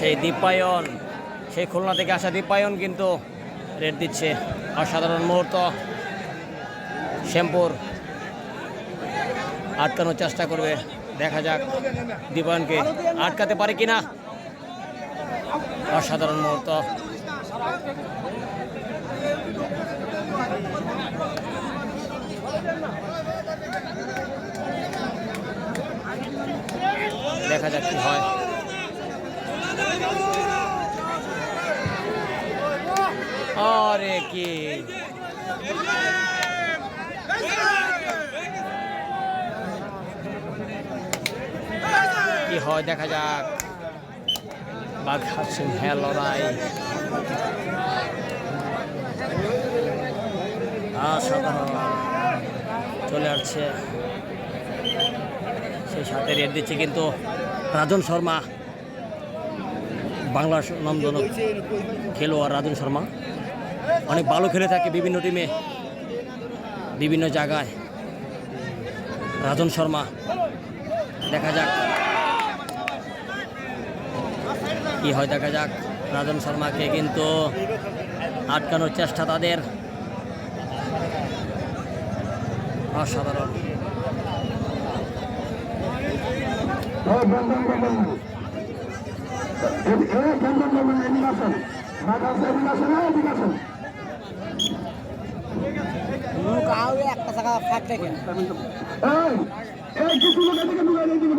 সেই দীপায়ন, সেই খুলনা থেকে আসা দীপায়ন কিন্তু রেট দিচ্ছে অসাধারণ মুহূর্ত। শ্যাম্পুর আটকানোর চেষ্টা করবে, দেখা যাক দীপায়নকে আটকাতে পারে কিনা। অসাধারণ মুহূর্ত। দেখা যাক কি হয়। আরে কি? কি হয়, দেখা যাক। বাঘ হাসিন হ্যাঁ লড়াই। অসাধারণ চলে আসছে। সেই সাথে রেড দিচ্ছে কিন্তু রাজন শর্মা। বাংলার নামজনক খেলোয়াড় রাজন শর্মা। অনেক ভালো খেলে থাকে বিভিন্ন টিমে বিভিন্ন জায়গায়। রাজন শর্মা, দেখা যাক। কি হয়, দেখা যাক। রাজন শর্মাকে কিন্তু আটকানোর চেষ্টা তাদের। অসাধারণ। বন্ধন বন্ধন এদিকে আসেন মাথা আছে এদিকে আসেন এদিকে আসেন একটা জায়গা ফাট থেকে এই কিছু লোক এদিকে ঢুকাই এদিকে